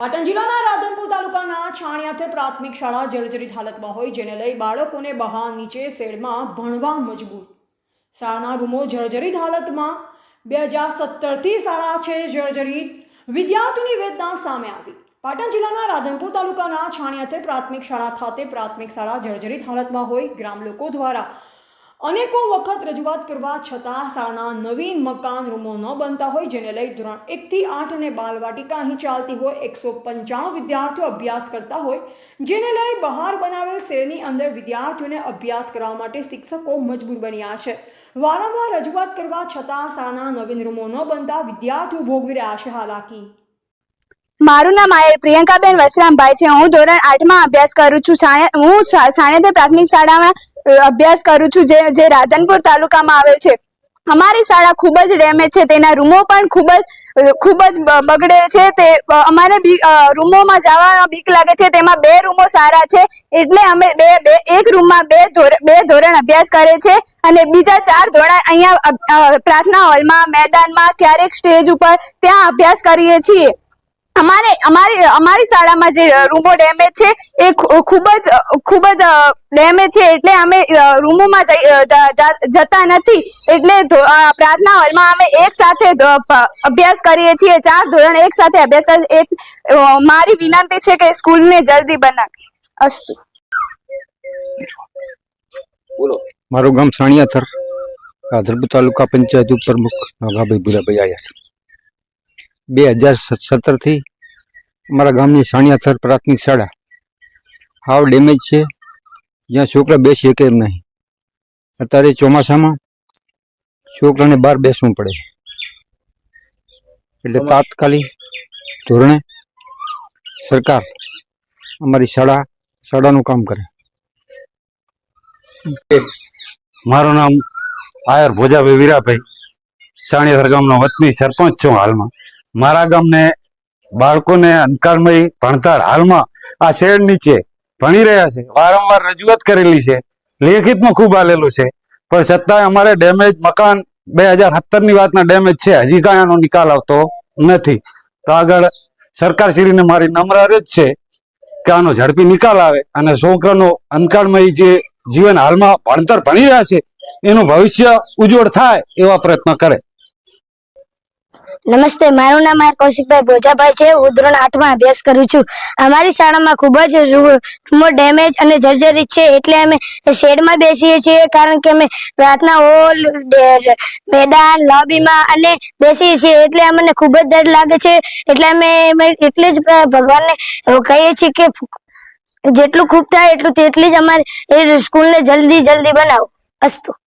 પાટણ જિલ્લાના રાધનપુર તાલુકાના છાણિયાથે પ્રાથમિક શાળા જર્જરિત હાલતમાં હોય, જેને લઈ બાળકોને બહાર નીચે શેડમાં ભણવા મજબૂર. શાળાના રૂમો જર્જરિત હાલતમાં. બે હજાર સત્તરથી શાળા છે જર્જરિત. વિદ્યાર્થીની વેદના સામે આવી. પાટણ જિલ્લાના રાધનપુર તાલુકાના છાણિયાથે પ્રાથમિક શાળા ખાતે પ્રાથમિક શાળા જર્જરિત હાલતમાં હોય, ગ્રામ લોકો દ્વારા અનેકો વખત રજૂઆત કરવા છતાં શાળાના નવીન મકાન રૂમો ન બનતા હોય જેને લઈ ધોરણ એકથી આઠ અને બાલવાટિકા અહીં ચાલતી હોય, એકસો પંચાણું વિદ્યાર્થીઓ અભ્યાસ કરતા હોય, જેને લઈ બહાર બનાવેલ શેરની અંદર વિદ્યાર્થીઓને અભ્યાસ કરવા માટે શિક્ષકો મજબૂર બન્યા છે. વારંવાર રજૂઆત કરવા છતાં શાળાના નવીન રૂમો ન બનતા વિદ્યાર્થીઓ ભોગવી રહ્યા છે હાલાકી. મારું નામ આયર પ્રિયંકાબેન વસરામભાઈ છે. હું ધોરણ આઠમાં અભ્યાસ કરું છું. સાણે, હું સાણેદર પ્રાથમિક શાળામાં અભ્યાસ કરું છું, જે જે રાધનપુર તાલુકામાં આવેલ છે. અમારી શાળા ખૂબ જ ડેમેજ છે. તેના રૂમો પણ ખૂબ જ ખૂબ જ બ- બગડે છે. તે અમારે બી- રૂમોમાં જવાનો બીક લાગે છે. તેમાં બે રૂમો સારા છે. એટલે અમે બે બે, એક રૂમમાં બે ધોરણ બે ધોરણ અભ્યાસ કરે છે અને બીજા ચાર ધોરણ અહીંયા પ્રાર્થના હોલમાં, મેદાનમાં, ક્યારેક સ્ટેજ ઉપર ત્યાં અભ્યાસ કરીએ છીએ. અમારે અમારી અમારી શાળામાં જે રૂમો ડેમેજ છે એ ખૂબ જ ખૂબ જ ડેમેજ છે એટલે અમે રૂમોમાં જતા નથી. એટલે પ્રાર્થના હોલમાં અમે એક સાથે અભ્યાસ કરીએ છીએ. ચાર ધોરણ એક સાથે અભ્યાસ કરીએ એક મારી વિનંતી છે કે સ્કૂલને જલ્દી બનાવી. અસ્તુ. મારું ગામ સાણિયાથર રાધરપુર તાલુકા પંચાયત ઉપપ્રમુખ નાગાભાઈ ભૂરાભાઈ આયર બે હજાર સત્તરથી અમારા ગામની સાણિયાથર પ્રાથમિક શાળા. હાવ ડેમેજ છે. જ્યાં છોકરા બેસી શકે એમ નહીં? અત્યારે ચોમાસામાં છોકરાને બહાર બેસવું પડે. એટલે તાત્કાલિક ધોરણે સરકાર અમારી શાળા શાળાનું કામ કરે. મારું નામ આયર ભોજાભાઈ વીરાભાઈ. સાણિયાથર ગામનો વતની સરપંચ છું હાલમાં. મારા ગામને બાળકોને અંકાળમય ભણતર હાલમાં આ શેડ નીચે ભણી રહ્યા છે. વારંવાર રજૂઆત કરેલી છે. લેખિતમાં ખૂબ આલેલું છે. પણ છતાંય અમારે ડેમેજ મકાન બે હજાર સત્તરની વાતના ડેમેજ છે. હજી કાંઈ આનો નિકાલ આવતો નથી. તો આગળ સરકારશ્રીને મારી નમ્ર અરજ છે કે આનો ઝડપી નિકાલ આવે અને છોકરાનો અંકાળમય જે જીવન હાલમાં ભણતર ભણી રહ્યા છે, એનું ભવિષ્ય ઉજ્જવળ થાય એવા પ્રયત્ન કરે. નમસ્તે, મારું નામ આર કૌશિકભાઈ ભોજાભાઈ છે. હું ધોરણ આઠમાં અભ્યાસ કરું છું. અમારી શાળામાં ખૂબ જ રૂમો ડેમેજ અને જર્જરિત છે. એટલે અમે શેડમાં બેસીએ છીએ, કારણ કે અમે પ્રાર્થના હોલ મેદાન, લોબીમાં અને બેસીએ છીએ. એટલે અમને ખૂબ જ ડર લાગે છે. એટલે અમે એટલે જ ભગવાનને કહીએ છીએ કે જેટલું ખૂબ થાય એટલું તેટલી જ અમારે એ સ્કૂલને જલ્દી જલ્દી બનાવો. અસ્તુ.